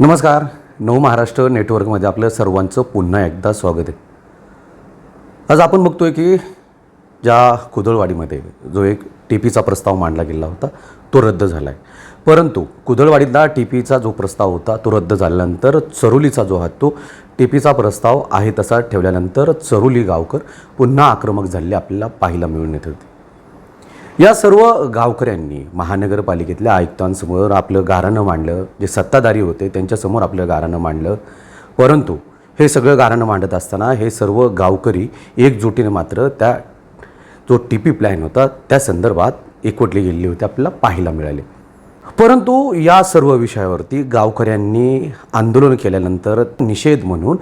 नमस्कार. नव महाराष्ट्र नेटवर्कमध्ये आपलं सर्वांचं पुन्हा एकदा स्वागत आहे. आज आपण बघतोय की ज्या कुदळवाडीमध्ये जो एक टी पीचा प्रस्ताव मांडला गेला होता तो रद्द झाला आहे परंतु कुदळवाडीतला टी पीचा जो प्रस्ताव होता तो रद्द झाल्यानंतर चरोलीचा जो आहे तो टी पीचा प्रस्ताव आहे तसा ठेवल्यानंतर चरोली गावकर पुन्हा आक्रमक झालेले आपल्याला पाहायला मिळून येत होते. या सर्व गावकऱ्यांनी महानगरपालिकेतल्या आयुक्तांसमोर आपलं गाराणं मांडलं जे सत्ताधारी होते त्यांच्यासमोर आपलं गाराणं मांडलं. परंतु हे सगळं गाराणं मांडत असताना हे सर्व गावकरी एकजुटीने मात्र त्या जो टी पी प्लॅन होता त्या संदर्भात एकवटले गेलेले होते आपल्याला पाहायला मिळाले. परंतु या सर्व विषयावरती गावकऱ्यांनी आंदोलन केल्यानंतर निषेध म्हणून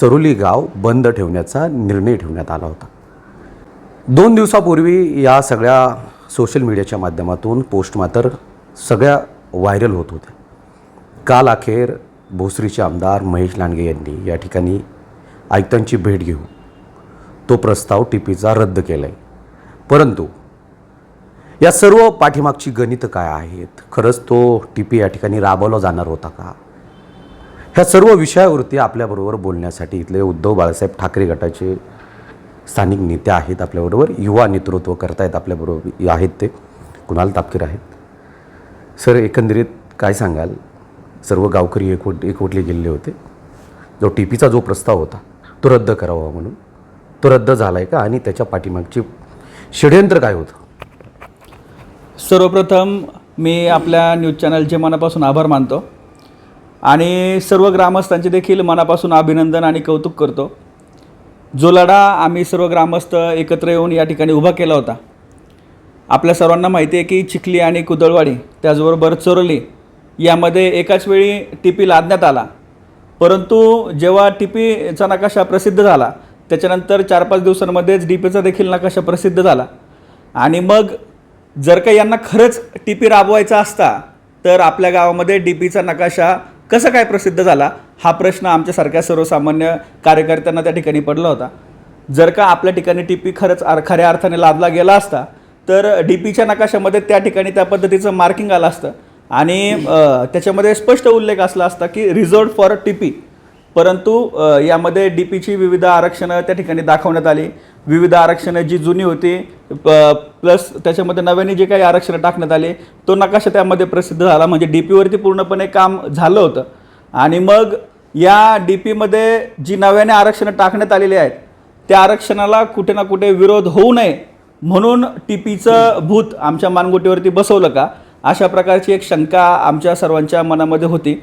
चरोली गाव बंद ठेवण्याचा निर्णय ठेवण्यात आला होता. दोन दिवसापूर्वी या सगळ्या सोशल मीडियाच्या माध्यमातून पोस्ट मात्र सगळ्या व्हायरल होत होत्या काल अखेर भोसरीचे आमदार महेश लांडगे यांनी या ठिकाणी आयुक्तांची भेट घेऊन तो प्रस्ताव टीपीचा रद्द केला आहे परंतु या सर्व पाठीमागची गणितं काय आहेत? खरंच तो टीपी या ठिकाणी राबवला जाणार होता का? ह्या सर्व विषयावरती आपल्याबरोबर बोलण्यासाठी इथले उद्धव बाळासाहेब ठाकरे गटाचे स्थानिक नेते आहेत आपल्याबरोबर युवा नेतृत्व करतायत आपल्याबरोबर आहेत ते. कुणाल तापकीर आहेत. सर एकंदरीत काय सांगाल? सर्व गावकरी एकवट एकवटले गेलेले होते. जो टी पीचा जो प्रस्ताव होता तो रद्द करावा म्हणून. तो रद्द झाला आहे का? आणि त्याच्या पाठीमागची षडयंत्र काय होतं? सर्वप्रथम मी आपल्या न्यूज चॅनलचे मनापासून आभार मानतो. आणि सर्व ग्रामस्थांचे देखील मनापासून अभिनंदन आणि कौतुक करतो. जो लढा आम्ही सर्व ग्रामस्थ एकत्र येऊन या ठिकाणी उभा केला होता आपल्या सर्वांना माहिती आहे की चिखली आणि कुदळवाडी त्याचबरोबर चोरली यामध्ये एकाच वेळी टी पी लादण्यात आला. परंतु जेव्हा टी पीचा नकाशा प्रसिद्ध झाला त्याच्यानंतर चार पाच दिवसांमध्येच डी पीचा देखील नकाशा प्रसिद्ध झाला. आणि मग जर का यांना खरंच टी पी राबवायचा असता तर आपल्या गावामध्ये डी पीचा नकाशा कसं काय प्रसिद्ध झाला? हा प्रश्न आमच्यासारख्या सर्वसामान्य कार्यकर्त्यांना त्या ठिकाणी पडला होता. जर का आपल्या ठिकाणी टी पी खरंच अर खऱ्या अर्थाने लादला गेला असता तर डी पीच्या नकाशामध्ये त्या ठिकाणी त्या पद्धतीचं मार्किंग आलं असतं. आणि त्याच्यामध्ये स्पष्ट उल्लेख असला असता की रिझर्व फॉर टी पी परंतु यामध्ये डी पीची विविध आरक्षणं त्या ठिकाणी दाखवण्यात आली. विविध आरक्षणं जी जुनी होती प्लस त्याच्यामध्ये नव्याने जे काही आरक्षणं टाकण्यात आले तो नकाशा त्यामध्ये प्रसिद्ध झाला. म्हणजे डी पीवरती पूर्णपणे काम झालं होतं. आणि मग या डी पीमध्ये जी नव्याने आरक्षणं टाकण्यात आलेली आहेत त्या आरक्षणाला कुठे ना कुठे विरोध होऊ नये म्हणून टी पीचं भूत आमच्या मानगुटीवरती बसवलं का? अशा प्रकारची एक शंका आमच्या सर्वांच्या मनामध्ये होती.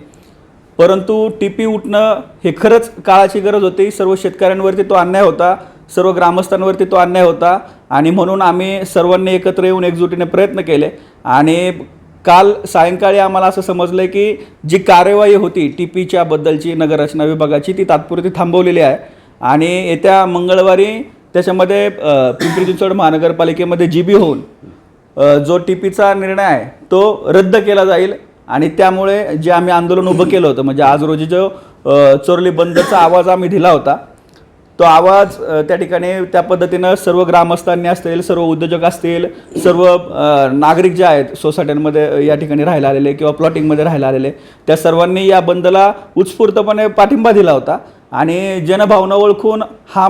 परंतु टी पी उठणं हे खरंच काळाची गरज होती. सर्व शेतकऱ्यांवरती तो अन्याय होता सर्व ग्रामस्थांवरती तो अन्याय होता आणि म्हणून आम्ही सर्वांनी एकत्र येऊन एकजुटीने प्रयत्न केले. आणि काल सायंकाळी आम्हाला असं समजलं की जी कार्यवाही होती टी पीच्या बद्दलची नगररचना विभागाची ती तात्पुरती थांबवलेली आहे. आणि येत्या मंगळवारी त्याच्यामध्ये पिंपरी चिंचवड महानगरपालिकेमध्ये जी बी होऊन जो टी पीचा निर्णय आहे तो रद्द केला जाईल. आणि त्यामुळे जे आम्ही आंदोलन उभं केलं होतं म्हणजे आज रोजी जो चोरली बंदचा आवाज आम्ही दिला होता तो आवाज त्या ठिकाणी त्या पद्धतीनं सर्व ग्रामस्थांनी असतील सर्व उद्योजक असतील सर्व नागरिक जे आहेत सोसायट्यांमध्ये या ठिकाणी राहायला आलेले किंवा प्लॉटिंगमध्ये राहायला आलेले त्या सर्वांनी या बंदला उत्स्फूर्तपणे पाठिंबा दिला होता. आणि जनभावना ओळखून हा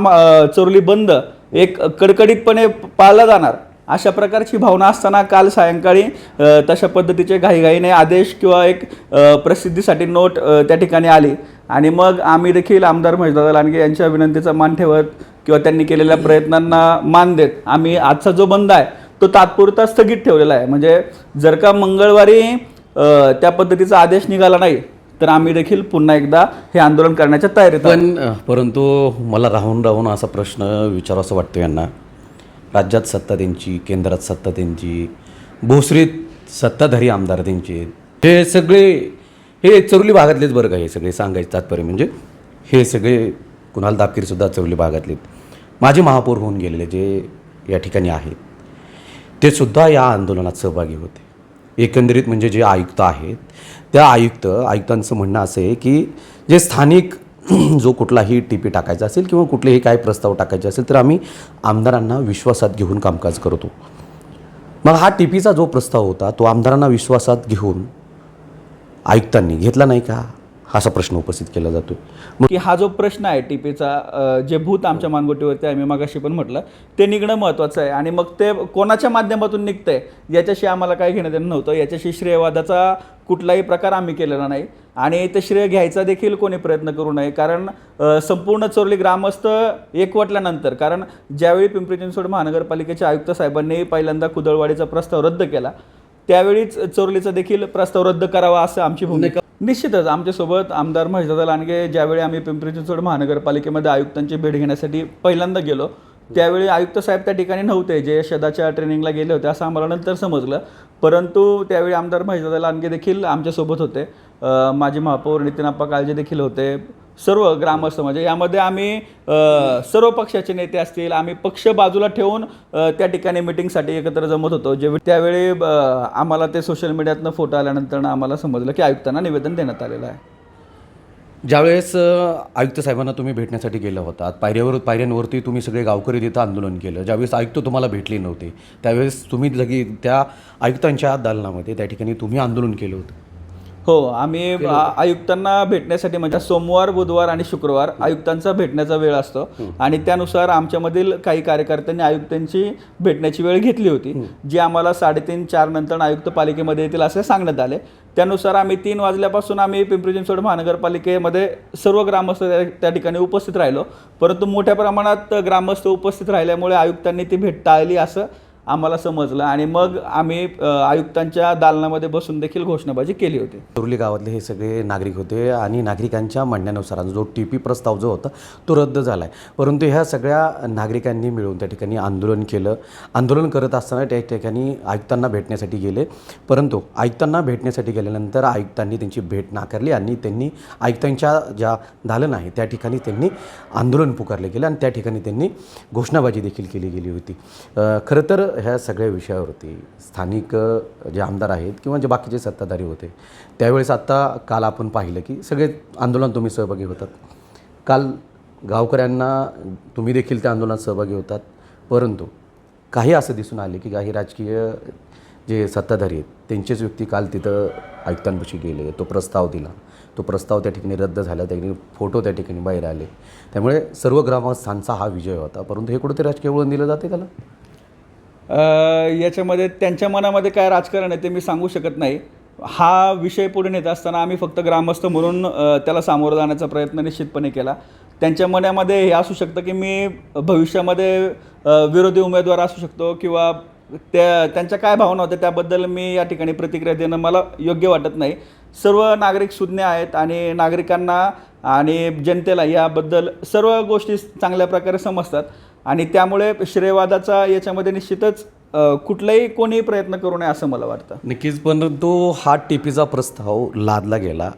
चोरली बंद एक कडकडीतपणे पाळला जाणार. अशा प्रकारची भावना असताना काल सायंकाळी तशा पद्धतीचे घाईघाईने आदेश किंवा एक प्रसिद्धीसाठी नोट त्या ठिकाणी आली. आणि मग आम्ही देखील आमदार महेशदादा लांडगे यांच्या विनंतीचा मान ठेवत किंवा त्यांनी केलेल्या प्रयत्नांना मान देत आम्ही आजचा जो बंद आहे तो तात्पुरता स्थगित ठेवलेला आहे. म्हणजे जर का मंगळवारी त्या पद्धतीचा आदेश निघाला नाही तर आम्ही देखील पुन्हा एकदा हे आंदोलन करण्याच्या तयारीत पण परंतु मला राहून राहून असा प्रश्न विचारावासा वाटतो यांना. राज्यात सत्ता त्यांची केंद्रात सत्ता त्यांची भोसरीत सत्ताधारी आमदार त्यांचे. हे सगळे हे चरुली भागातलेच बरं का हे सगळे सांगायचं तात्पर्य म्हणजे. हे सगळे कुणाल दापकीरसुद्धा चरुली भागातलेत. माझे महापौर होऊन गेलेले जे या ठिकाणी आहेत ते सुद्धा या आंदोलनात सहभागी होते. एकंदरीत म्हणजे जे आयुक्त आहेत त्या आयुक्त आयुक्तांचं म्हणणं असं आहे की जे स्थानिक जो कुठलाही टी पी टाकायचा असेल किंवा कुठलेही काय प्रस्ताव टाकायचे असेल तर आम्ही आमदारांना विश्वासात घेऊन कामकाज करतो. मग हा टी पीचा जो प्रस्ताव होता तो आमदारांना विश्वासात घेऊन आयुक्तांनी घेतला नाही का? असा प्रश्न उपस्थित केला जातो. मग की हा जो प्रश्न आहे टीपीचा जे भूत आमच्या मानगोटीवरती आहे मी मागाशी पण म्हटलं ते निघणं महत्त्वाचं आहे. आणि मग ते कोणाच्या माध्यमातून निघतंय याच्याशी आम्हाला काय घेणं देणं नव्हतं. याच्याशी श्रेयवादाचा कुठलाही प्रकार आम्ही केलेला नाही. आणि ते श्रेय घ्यायचा देखील कोणी प्रयत्न करू नये. कारण संपूर्ण चोरली ग्रामस्थ एकवटल्यानंतर कारण ज्यावेळी पिंपरी चिंचवड महानगरपालिकेच्या आयुक्त साहेबांनी पहिल्यांदा कुदळवाडीचा प्रस्ताव रद्द केला त्यावेळीच चोरलीचा देखील प्रस्ताव रद्द करावा असं आमची भूमिका निश्चितच आमच्यासोबत आमदार महेशदादा लांडगे ज्यावेळी आम्ही पिंपरी चिंचवड महानगरपालिकेमध्ये आयुक्तांची भेट घेण्यासाठी पहिल्यांदा गेलो त्यावेळी आयुक्त साहेब त्या ठिकाणी नव्हते जे शदाच्या ट्रेनिंगला गेले होते असं आम्हाला नंतर समजलं. परंतु त्यावेळी आमदार महेशदादा लांडगे देखील आमच्यासोबत होते. माजी महापौर नितीनाप्पा काळजे देखील होते. सर्व ग्रामस्थ म्हणजे यामध्ये आम्ही सर्व पक्षाचे नेते असतील आम्ही पक्ष बाजूला ठेवून त्या ठिकाणी मिटिंगसाठी एकत्र जमत होतो. जे त्यावेळी आम्हाला ते सोशल मीडियातनं फोटो आल्यानंतर आम्हाला समजलं की आयुक्तांना निवेदन देण्यात आलेलं आहे. ज्यावेळेस आयुक्त साहेबांना तुम्ही भेटण्यासाठी गेला होता पायऱ्यावर पायऱ्यांवरती तुम्ही सगळे गावकरी तिथं आंदोलन केलं. ज्यावेळेस आयुक्त तुम्हाला भेटले नव्हते त्यावेळेस तुम्ही लगे त्या आयुक्तांच्या दालनामध्ये त्या ठिकाणी तुम्ही आंदोलन केलं होतं. हो आम्ही आयुक्तांना भेटण्यासाठी म्हणजे सोमवार बुधवार आणि शुक्रवार आयुक्तांचा भेटण्याचा वेळ असतो. आणि त्यानुसार आमच्यामधील काही कार्यकर्त्यांनी आयुक्तांची भेटण्याची वेळ घेतली होती. जी आम्हाला साडेतीन चार नंतर आयुक्त पालिकेमध्ये येतील असे सांगण्यात आले. त्यानुसार आम्ही तीन वाजल्यापासून आम्ही पिंपरी चिंचवड महानगरपालिकेमध्ये सर्व ग्रामस्थ त्या- त्या ठिकाणी उपस्थित राहिलो. परंतु मोठ्या प्रमाणात ग्रामस्थ उपस्थित राहिल्यामुळे आयुक्तांनी ती भेट टाळली असं आम्हाला समजलं आणि मग आम्ही आयुक्तांच्या दालनामध्ये बसून देखील घोषणाबाजी केली होती. तुर्ली गावातले हे सगळे नागरिक होते आणि नागरिकांच्या म्हणण्यानुसार जो टी पी प्रस्ताव जो होता तो रद्द झाला आहे परंतु ह्या सगळ्या नागरिकांनी मिळून त्या ठिकाणी आंदोलन केलं. आंदोलन करत असताना त्या ठिकाणी आयुक्तांना भेटण्यासाठी गेले. परंतु आयुक्तांना भेटण्यासाठी गेल्यानंतर आयुक्तांनी त्यांची भेट नाकारली आणि त्यांनी आयुक्तांच्या ज्या दालन आहे त्या ठिकाणी त्यांनी आंदोलन पुकारले गेले आणि त्या ठिकाणी त्यांनी घोषणाबाजी देखील केली गेली होती. खरं तर ह्या सगळ्या विषयावरती स्थानिक जे आमदार आहेत किंवा जे बाकीचे सत्ताधारी होते त्यावेळेस आत्ता काल आपण पाहिलं की सगळे आंदोलन तुम्ही सहभागी होतात. काल गावकऱ्यांना तुम्ही देखील त्या आंदोलनात सहभागी होतात. परंतु काही असं दिसून आले की काही राजकीय जे सत्ताधारी आहेत त्यांचेच व्यक्ती काल तिथं आयुक्तांपाशी गेले तो प्रस्ताव दिला. तो प्रस्ताव त्या ठिकाणी रद्द झाला त्या ठिकाणी फोटो त्या ठिकाणी बाहेर आले. त्यामुळे सर्व ग्रामस्थांचा हा विजय होता. परंतु हे कुठंतरी राजकीय वळण दिलं जाते त्याला? याच्यामध्ये त्यांच्या मनामध्ये काय राजकारण आहे ते मी सांगू शकत नाही. हा विषय पुढे नेत असताना आम्ही फक्त ग्रामस्थ म्हणून त्याला सामोरं जाण्याचा प्रयत्न निश्चितपणे केला. त्यांच्या मनामध्ये हे असू शकतं की मी भविष्यामध्ये विरोधी उमेदवार असू शकतो किंवा त्या त्यांच्या काय भावना होत्या त्याबद्दल मी या ठिकाणी प्रतिक्रिया देणं मला योग्य वाटत नाही. सर्व नागरिक सुज्ञ आहेत आणि नागरिकांना आणि जनतेला याबद्दल सर्व गोष्टी चांगल्या प्रकारे समजतात. आणि त्यामुळे श्रेयवादाचा याच्यामध्ये निश्चितच कुठलाही कोणी प्रयत्न करू नये असं मला वाटतं. नक्कीच परंतु हा टीपीचा प्रस्ताव हो, लादला गेला.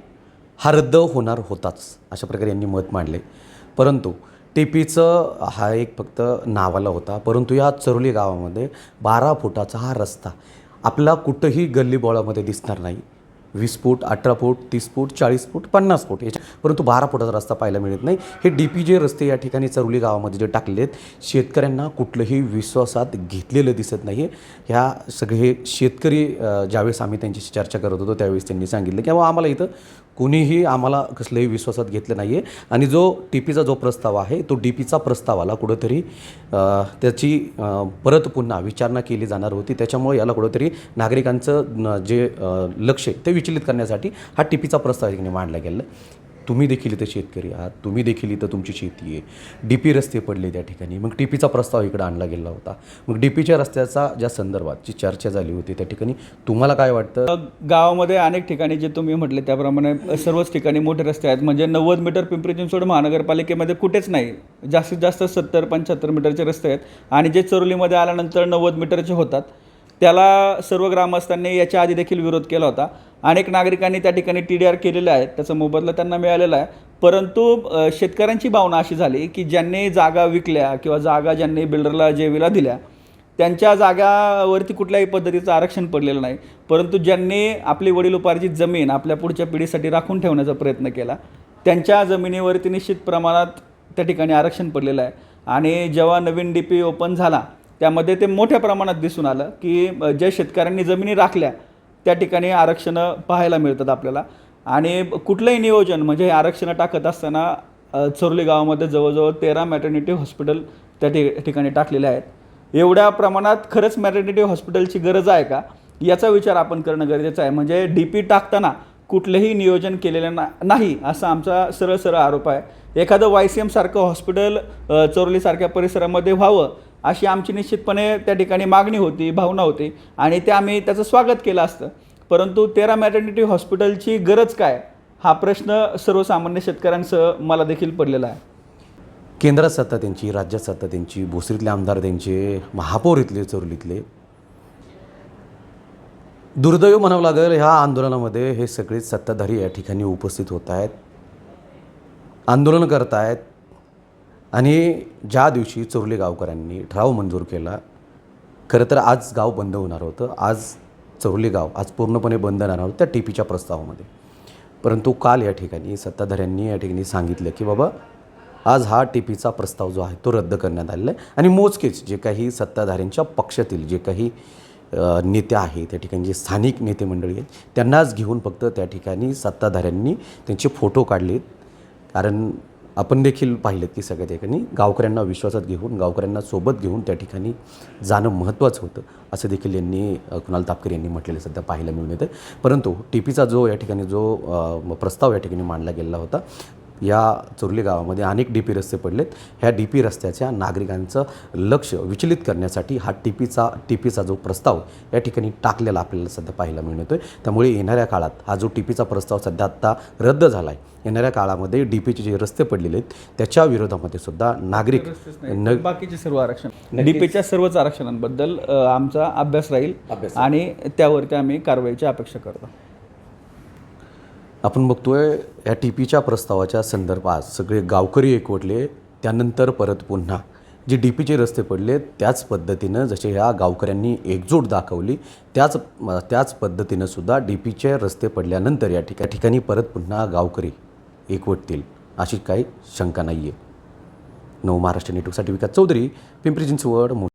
हा रद्द होणार होताच अशा प्रकारे यांनी मत मांडले. परंतु टीपीचं हा एक फक्त नावाला होता परंतु या चरोली गावामध्ये बारा फुटाचा हा रस्ता आपला कुठंही गल्लीबोळामध्ये दिसणार नाही. वीस फूट अठरा फूट तीस फूट चाळीस फूट पन्नास फूट याच्या परंतु बारा फुटाचा रस्ता पाहायला मिळत नाही. हे डी पी जे रस्ते या ठिकाणी चरवली गावामध्ये जे टाकले आहेत शेतकऱ्यांना कुठलंही विश्वासात घेतलेलं दिसत नाही आहे ह्या सगळे शेतकरी ज्यावेळेस आम्ही त्यांच्याशी चर्चा करत होतो त्यावेळेस त्यांनी सांगितलं की आम्हाला इथं कुणीही आम्हाला कसलंही विश्वासात घेतलं नाही आहे आणि जो टी पीचा जो प्रस्ताव आहे तो डी पीचा प्रस्तावाला कुठंतरी त्याची परत पुन्हा विचारणा केली जाणार होती. त्याच्यामुळे याला कुठंतरी नागरिकांचं जे लक्ष आहे ते विचलित करण्यासाठी हा टी पीचा प्रस्ताव मांडला गेला तुम्ही देखील इथं शेतकरी आहात तुम्ही देखील इथं तुमची शेती आहे. डी पी रस्ते पडले त्या ठिकाणी. मग डी पीचा प्रस्ताव इकडं आणला गेला होता. मग डी पीच्या रस्त्याचा ज्या संदर्भात जी चर्चा झाली होती त्या ठिकाणी तुम्हाला काय वाटतं? गावामध्ये अनेक ठिकाणी जे तुम्ही म्हटले त्याप्रमाणे सर्वच ठिकाणी मोठे रस्ते आहेत. म्हणजे नव्वद मीटर पिंपरी चिंचवड महानगरपालिकेमध्ये कुठेच नाही. जास्तीत जास्त सत्तर पंच्याहत्तर मीटरचे रस्ते आहेत. आणि जे चरोलीमध्ये आल्यानंतर नव्वद मीटरचे होतात. त्याला सर्व ग्रामस्थांनी याच्या आधी देखील विरोध केला होता. अनेक नागरिकांनी त्या ठिकाणी टी डी आर केलेला आहे. त्याचा मोबदला त्यांना मिळालेला आहे. परंतु शेतकऱ्यांची भावना अशी झाली की ज्यांनी जागा विकल्या किंवा जागा ज्यांनी बिल्डरला जेवीला दिल्या त्यांच्या जागावरती कुठल्याही पद्धतीचं आरक्षण पडलेलं नाही. परंतु ज्यांनी आपली वडीलोपार्जित जमीन आपल्या पुढच्या पिढीसाठी राखून ठेवण्याचा प्रयत्न केला त्यांच्या जमिनीवरती निश्चित प्रमाणात त्या ठिकाणी आरक्षण पडलेलं आहे. आणि जेव्हा नवीन डी पी ओपन झाला त्यामध्ये ते मोठ्या प्रमाणात दिसून आलं की ज्या शेतकऱ्यांनी जमिनी राखल्या त्या ठिकाणी आरक्षणं पाहायला मिळतात आपल्याला. आणि कुठलंही नियोजन म्हणजे हे आरक्षणं टाकत असताना चोरली गावामध्ये जवळजवळ तेरा मॅटर्निटी हॉस्पिटल त्या ठि ठिकाणी टाकलेले आहेत. एवढ्या प्रमाणात खरंच मॅटर्निटी हॉस्पिटलची गरज आहे का? याचा विचार आपण करणं गरजेचं आहे. म्हणजे डी पी टाकताना कुठलंही नियोजन केलेलं ना नाही असा आमचा सरळ सरळ आरोप आहे. एखादं वाय सी एमसारखं हॉस्पिटल चोरलीसारख्या परिसरामध्ये व्हावं अशी आमची निश्चितपणे त्या ठिकाणी मागणी होती भावना होती आणि ते आम्ही त्याचं स्वागत केलं असतं. परंतु तेरा मॅटर्निटी हॉस्पिटलची गरज काय? हा प्रश्न सर्वसामान्य शेतकऱ्यांसह मला देखील पडलेला आहे. केंद्रात सत्ता त्यांची राज्यात सत्ता त्यांची भोसरीतले आमदार त्यांचे महापौर इथले चोरलीतले. दुर्दैव म्हणावं लागेल ह्या आंदोलनामध्ये हे सगळे सत्ताधारी या ठिकाणी उपस्थित होत आहेत. आंदोलन करत आहेत. आणि ज्या दिवशी चोरले गावकऱ्यांनी ठराव मंजूर केला खरं तर आज गाव बंद होणार होतं. आज चौरले गाव आज पूर्णपणे बंद राहणार होतं त्या टी पीच्या प्रस्तावामध्ये. परंतु काल या ठिकाणी सत्ताधाऱ्यांनी या ठिकाणी सांगितलं की बाबा आज हा टी पीचा प्रस्ताव जो आहे तो रद्द करण्यात आलेला आहे. आणि मोजकेच जे काही सत्ताधाऱ्यांच्या पक्षातील जे काही नेते आहेत त्या ठिकाणी जे स्थानिक नेते मंडळी आहेत त्यांनाच घेऊन फक्त त्या ठिकाणी सत्ताधाऱ्यांनी त्यांचे फोटो काढलेत. कारण आपण देखील पाहिलेत की सगळ्या ठिकाणी गावकऱ्यांना विश्वासात घेऊन गावकऱ्यांना सोबत घेऊन त्या ठिकाणी जाणं महत्त्वाचं होतं. असं देखील यांनी कुणाल तापकर यांनी म्हटलेलं सध्या पाहायला मिळून येतं परंतु टी पीचा जो या ठिकाणी जो प्रस्ताव या ठिकाणी मांडला गेलेला होता या चोरली गावामध्ये अनेक डी पी रस्ते पडलेत. ह्या डी पी रस्त्याच्या नागरिकांचं लक्ष विचलित करण्यासाठी हा टी पीचा टी पीचा जो प्रस्ताव या ठिकाणी टाकलेला आपल्याला सध्या पाहायला मिळून येतो आहे त्यामुळे येणाऱ्या काळात हा जो टी पीचा प्रस्ताव सध्या आत्ता रद्द झाला आहे येणाऱ्या काळामध्ये डी पीचे जे रस्ते पडलेले आहेत त्याच्या विरोधामध्ये सुद्धा नागरिक न बाकीचे सर्व आरक्षण. डीपीच्या सर्वच आरक्षणांबद्दल आमचा अभ्यास राहील अभ्यास. आणि त्यावरती आम्ही कारवाईची अपेक्षा करतो. आपण बघतोय या टी पीच्या प्रस्तावाच्या संदर्भात सगळे गावकरी एकवटले त्यानंतर परत पुन्हा. जे डी पीचे रस्ते पडले त्याच पद्धतीनं जसे ह्या गावकऱ्यांनी एकजूट दाखवली त्याच त्याच पद्धतीनं सुद्धा डी पीचे रस्ते पडल्यानंतर या ठिका ठिकाणी परत पुन्हा गावकरी एकवटतील अशी काही शंका नाही आहे नऊ महाराष्ट्र नेटवर्कसाठी विकास चौधरी पिंपरी चिंचवड